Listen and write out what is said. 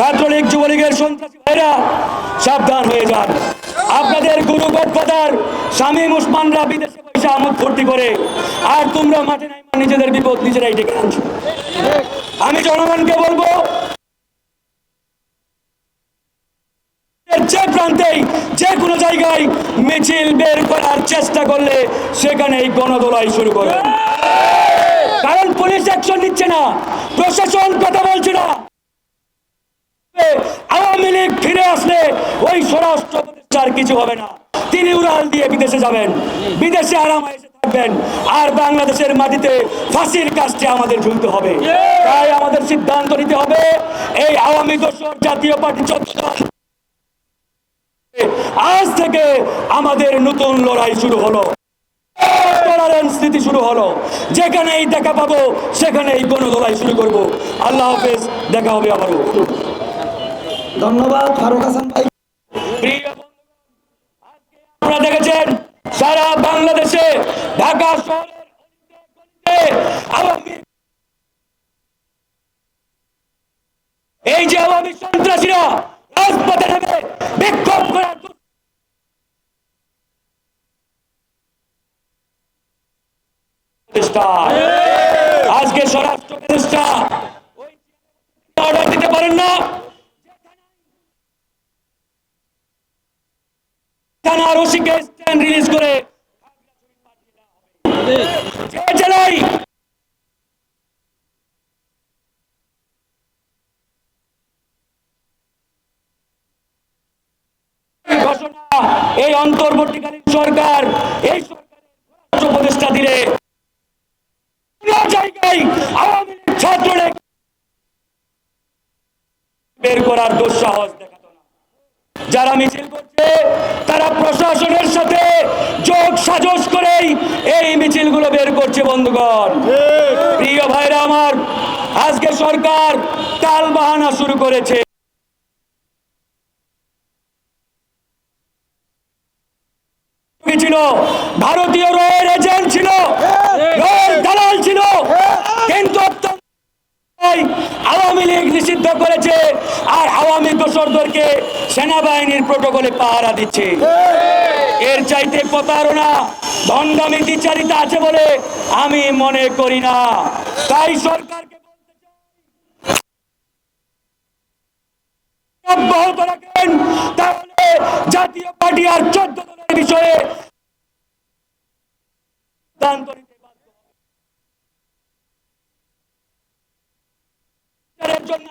ছাত্রলীগ যুবলীগের সন্ত্রাসী ভাইরা, সাবধান হয়ে যান। আপনাদের গুরু গদফাদার শামীম উসমানরা বিদেশে পয়সা আমোদ ফুর্তি করে, আর তোমরা মাঠে নাই নিজেদের বিপদ নিজেরাই ডেকে আনছো। আমি জনগণকে বলব, যে প্রান্তেই যে কোনো জায়গায় মিছিল বের করার চেষ্টা করলে সেখানেই গণদোলাই শুরু করে। কারণ পুলিশ অ্যাকশন নিচ্ছে না, প্রশাসন কথা বলছে না আওয়ামী লীগ ফিরে আসলে ওই স্বরাষ্ট্র উপদেষ্টার কিছু হবে না। তিনি উড়াল দিয়ে বিদেশে যাবেন। বিদেশে আরাম এসে থাকবেন। আর বাংলাদেশের মাটিতে ফাঁসির কাজটি আমাদের ঝুলতে হবে। তাই আমাদের সিদ্ধান্ত নিতে হবে, এই আওয়ামী দোষর জাতীয় পার্টি আজ থেকে আমাদের নতুন লড়াই শুরু হলো। নীতি শুরু হলো। যেখানেই দেখা পাবো, সেখানেই গণদোলাই শুরু করব। আল্লাহ হাফেজ, দেখা হবে আবারও। ধন্যবাদ, ফারুক হাসান ভাই। আপনারা দেখেছেন সারা বাংলাদেশে ঢাকা শহরের এই যে আওয়ামী সন্ত্রাসীরা রাজপথে নেমে বিক্ষোভ করার আজকে স্বরাষ্ট্র অর্ডার দিতে পারেন না। থানার ওসিকে স্ট্যান্ড রিলিজ করে এই অন্তর্বর্তীকালীন সরকার, এই সরকারের উপদেষ্টা দিলে জায়গায় আওয়ামী লীগ ছাত্রলীগ বের করার দুঃসাহস দেখাতো না। যারা মিছিল করছে বন্ধুগণ প্রিয় ভাইরা আমার, আজকে সরকার তাল বাহানা শুরু করেছে। ছিল? ভারতীয় রয়ের এজেন্ট ছিল দালাল ছিল, কিন্তু আওয়ামী লীগ নিষিদ্ধ করেছে, আর আওয়ামী দোসরদেরকে সেনাবাহিনীর প্রোটোকলে পাহারা দিচ্ছে। এর চাইতে প্রতারণা ভণ্ডামি দ্বিচারিতা আছে বলে আমি মনে করি না। তাই সরকারকে অব্যাহত রাখেন, তাহলে জাতীয় পার্টি আর চোদ্দ দলের বিষয়ে জন্য